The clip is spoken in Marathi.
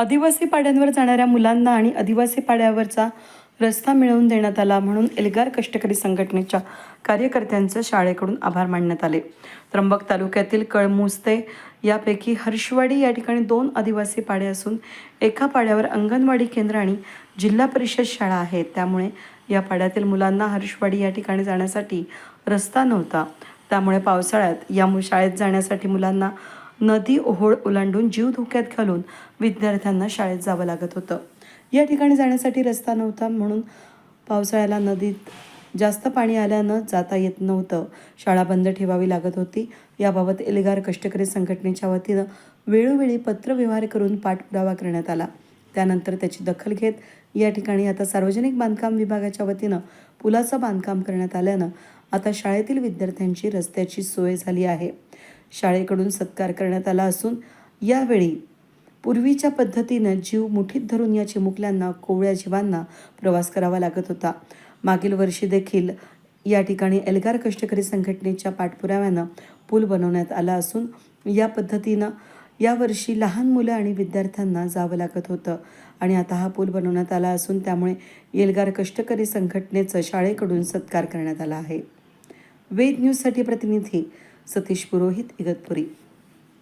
आदिवासी पाड्यांवर जाणाऱ्या मुलांना आणि आदिवासी पाड्यावरचा रस्ता मिळवून देण्यात आला म्हणून एल्गार कष्टकरी संघटनेच्या कार्यकर्त्यांचे शाळेकडून आभार मानण्यात आले. त्र्यंबक तालुक्यातील कळमुस्ते यापैकी हर्षवाडी या ठिकाणी दोन आदिवासी पाडे असून एका पाड्यावर अंगणवाडी केंद्र आणि जिल्हा परिषद शाळा आहे त्यामुळे या पाड्यातील मुलांना हर्षवाडी या ठिकाणी जाण्यासाठी रस्ता नव्हता. त्यामुळे पावसाळ्यात या मु- शाळेत जाण्यासाठी मुलांना नदी ओहोळ ओलांडून जीव धोक्यात घालून विद्यार्थ्यांना शाळेत जावं लागत होतं. या ठिकाणी जाण्यासाठी रस्ता नव्हता म्हणून पावसाळ्याला नदीत जास्त पाणी आल्यानं जाता येत नव्हतं. शाळा बंद ठेवावी लागत होती. याबाबत एल्गार कष्टकरी संघटनेच्या वतीनं वेळोवेळी पत्रव्यवहार करून पाठपुरावा करण्यात आला. त्यानंतर त्याची दखल घेत या ठिकाणी आता सार्वजनिक बांधकाम विभागाच्या वतीनं पुलाचं बांधकाम करण्यात आल्यानं आता शाळेतील विद्यार्थ्यांची रस्त्याची सोय झाली आहे. शाळेकडून सत्कार करण्यात आला असून यावेळी पूर्वीच्या पद्धतीनं जीव मुठीत धरून या चिमुकल्यांना कोवळ्या जीवांना प्रवास करावा लागत होता. मागील वर्षी देखील या ठिकाणी एल्गार कष्टकरी संघटनेच्या पाठपुराव्यानं पूल बनवण्यात आला असून या पद्धतीनं यावर्षी लहान मुलं आणि विद्यार्थ्यांना जावं लागत होतं आणि आता हा पूल बनवण्यात आला असून त्यामुळे एल्गार कष्टकरी संघटनेचं शाळेकडून सत्कार करण्यात आला आहे. वेद न्यूजसाठी प्रतिनिधी सतीश पुरोहित इगतपुरी